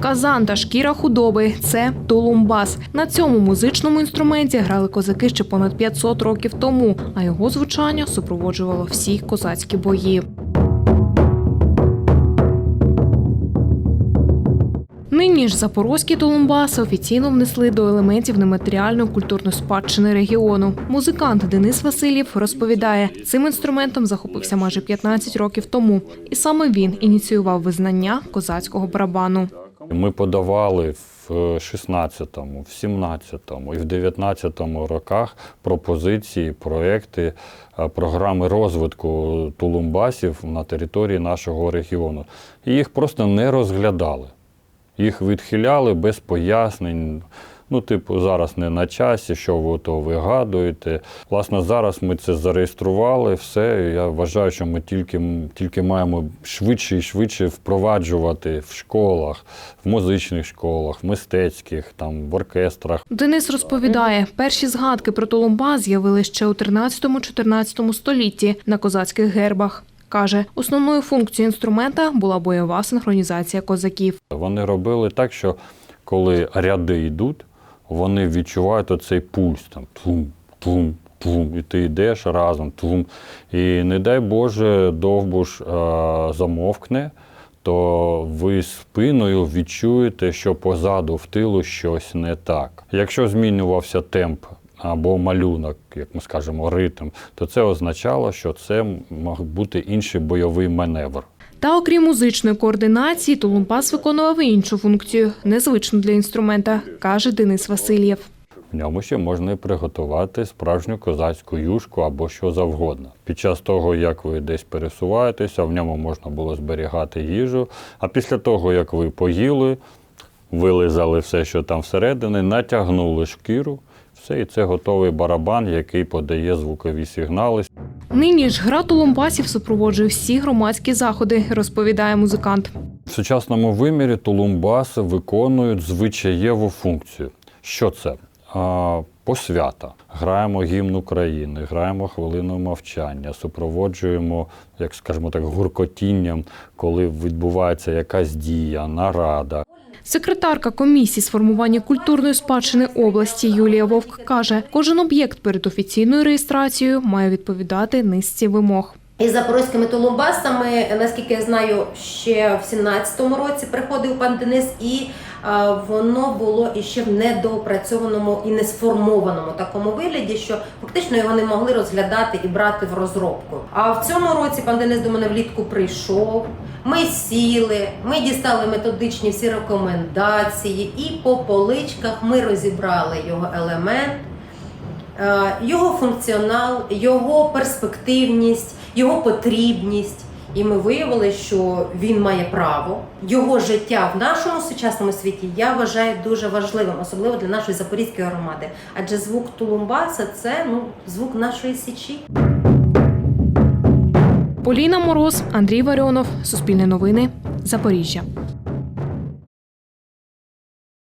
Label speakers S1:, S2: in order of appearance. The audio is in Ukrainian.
S1: Казан та шкіра худоби це тулумбас. На цьому музичному інструменті грали козаки ще понад 500 років тому, а його звучання супроводжувало всі козацькі бої. Нині ж запорозькі тулумбаси офіційно внесли до елементів нематеріальної культурної спадщини регіону. Музикант Денис Васильєв розповідає, цим інструментом захопився майже 15 років тому, і саме він ініціював визнання козацького барабану.
S2: Ми подавали в 16-му, в 17-му і в 19-му роках пропозиції, проекти, е, програми розвитку тулумбасів на території нашого регіону. І їх просто не розглядали. Їх відхиляли без пояснень. Ну, типу, зараз не на часі, що ви то вигадуєте. Власне, зараз ми це зареєстрували, все. Я вважаю, що ми тільки, тільки маємо швидше і швидше впроваджувати в школах, в музичних школах, в мистецьких, там, в оркестрах.
S1: Денис розповідає, перші згадки про тулумбас з'явилися ще у 13-14 столітті на козацьких гербах. Каже, основною функцією інструмента була бойова синхронізація козаків.
S2: Вони робили так, що коли ряди йдуть, вони відчувають оцей пульс там тлум, тлум, тлум, і ти йдеш разом, тлум. І не дай Боже, довбуш е, замовкне, то ви спиною відчуєте, що позаду в тилу щось не так. Якщо змінювався темп або малюнок, як ми скажемо, ритм, то це означало, що це мав бути інший бойовий маневр.
S1: Та окрім музичної координації, тулумбас виконував іншу функцію, незвичну для інструмента, каже Денис Васильєв.
S2: В ньому ще можна приготувати справжню козацьку юшку або що завгодно. Під час того, як ви десь пересуваєтеся, в ньому можна було зберігати їжу. А після того, як ви поїли, вилизали все, що там всередині, натягнули шкіру, все, і це готовий барабан, який подає звукові сигнали.
S1: Нині ж гра тулумбасів супроводжує всі громадські заходи, розповідає музикант.
S2: В сучасному вимірі тулумбаси виконують звичаєву функцію. Що це? Посвята. Граємо гімн України, граємо хвилину мовчання, супроводжуємо, як скажімо так, гуркотінням, коли відбувається якась дія, нарада.
S1: Секретарка комісії з формування культурної спадщини області Юлія Вовк каже, кожен об'єкт перед офіційною реєстрацією має відповідати низці вимог.
S3: Із запорозькими тулумбасами, наскільки я знаю, ще в 17-му році приходив пан Денис, і воно було іще в недоопрацьованому і не сформованому такому вигляді, що фактично його не могли розглядати і брати в розробку. А в цьому році пан Денис до мене влітку прийшов. Ми сіли, ми дістали методичні всі рекомендації, і по поличках ми розібрали його елемент. Е, його функціонал, його перспективність, його потрібність. І ми виявили, що він має право. Його життя в нашому сучасному світі я вважаю дуже важливим, особливо для нашої запорізької громади. Адже звук Тулумбаса це ну звук нашої січі.
S1: Поліна Мороз, Андрій Варіонов, Суспільне новини, Запоріжжя.